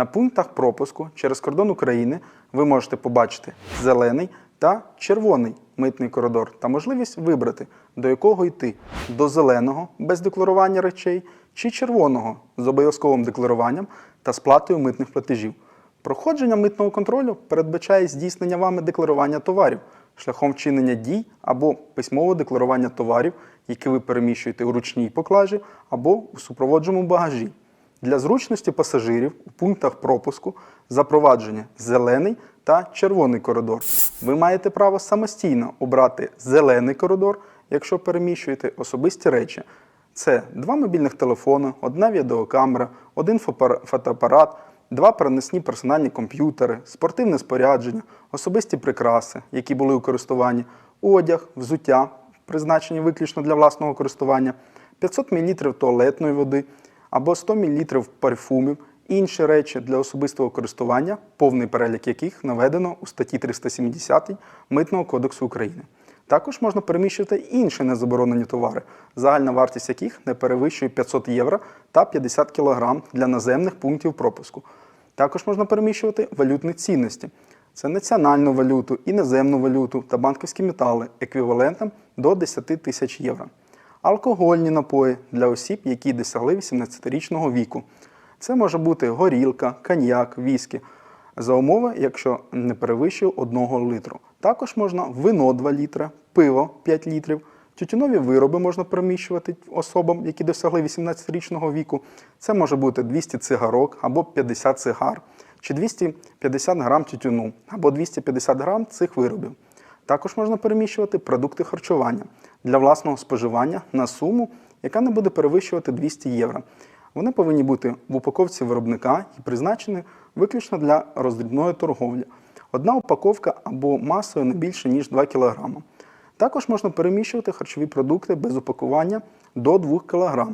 На пунктах пропуску через кордон України ви можете побачити зелений та червоний митний коридор та можливість вибрати, до якого йти до зеленого без декларування речей чи червоного з обов'язковим декларуванням та сплатою митних платежів. Проходження митного контролю передбачає здійснення вами декларування товарів шляхом вчинення дій або письмового декларування товарів, які ви переміщуєте у ручній поклажі або у супроводженому багажі. Для зручності пасажирів у пунктах пропуску запровадження зелений та червоний коридор. Ви маєте право самостійно обрати зелений коридор, якщо переміщуєте особисті речі. Це два мобільних телефони, одна відеокамера, один фотоапарат, два переносні персональні комп'ютери, спортивне спорядження, особисті прикраси, які були у користуванні, одяг, взуття, призначені виключно для власного користування, 500 мл туалетної води або 100 мл парфумів, інші речі для особистого користування, повний перелік яких наведено у статті 370 Митного кодексу України. Також можна переміщувати інші незаборонені товари, загальна вартість яких не перевищує 500 євро та 50 кг для наземних пунктів пропуску. Також можна переміщувати валютні цінності. Це національну валюту, іноземну валюту та банківські метали еквівалентом до 10 тисяч євро. Алкогольні напої для осіб, які досягли 18-річного віку. Це може бути горілка, коньяк, віскі, за умови, якщо не перевищує 1 літру. Також можна вино 2 літри, пиво 5 літрів, тютюнові вироби можна переміщувати особам, які досягли 18-річного віку. Це може бути 200 цигарок або 50 цигар, чи 250 грам тютюну або 250 грам цих виробів. Також можна переміщувати продукти харчування для власного споживання на суму, яка не буде перевищувати 200 євро. Вони повинні бути в упаковці виробника і призначені виключно для роздрібної торговлі. Одна упаковка або масою не більше, ніж 2 кг. Також можна переміщувати харчові продукти без упакування до 2 кг,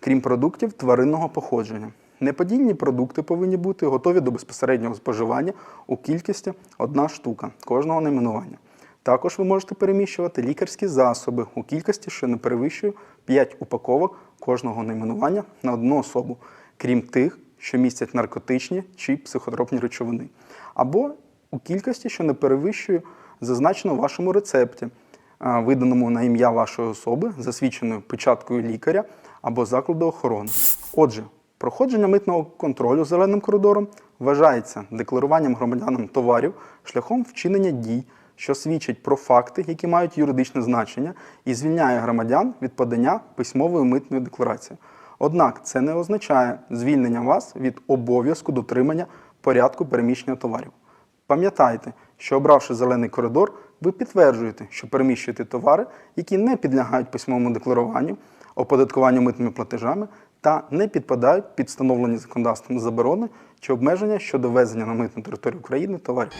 крім продуктів тваринного походження. Неподільні продукти повинні бути готові до безпосереднього споживання у кількості одна штука кожного найменування. Також ви можете переміщувати лікарські засоби у кількості, що не перевищує 5 упаковок кожного найменування на одну особу, крім тих, що містять наркотичні чи психотропні речовини, або у кількості, що не перевищує зазначено в вашому рецепті, виданому на ім'я вашої особи, засвідченою печаткою лікаря або закладу охорони. Отже, проходження митного контролю зеленим коридором вважається декларуванням громадянам товарів шляхом вчинення дій, що свідчить про факти, які мають юридичне значення, і звільняє громадян від подання письмової митної декларації. Однак це не означає звільнення вас від обов'язку дотримання порядку переміщення товарів. Пам'ятайте, що обравши зелений коридор, ви підтверджуєте, що переміщуєте товари, які не підлягають письмовому декларуванню, оподаткуванню митними платежами та не підпадають під встановлені законодавством заборони чи обмеження щодо ввезення на митну територію України товарів.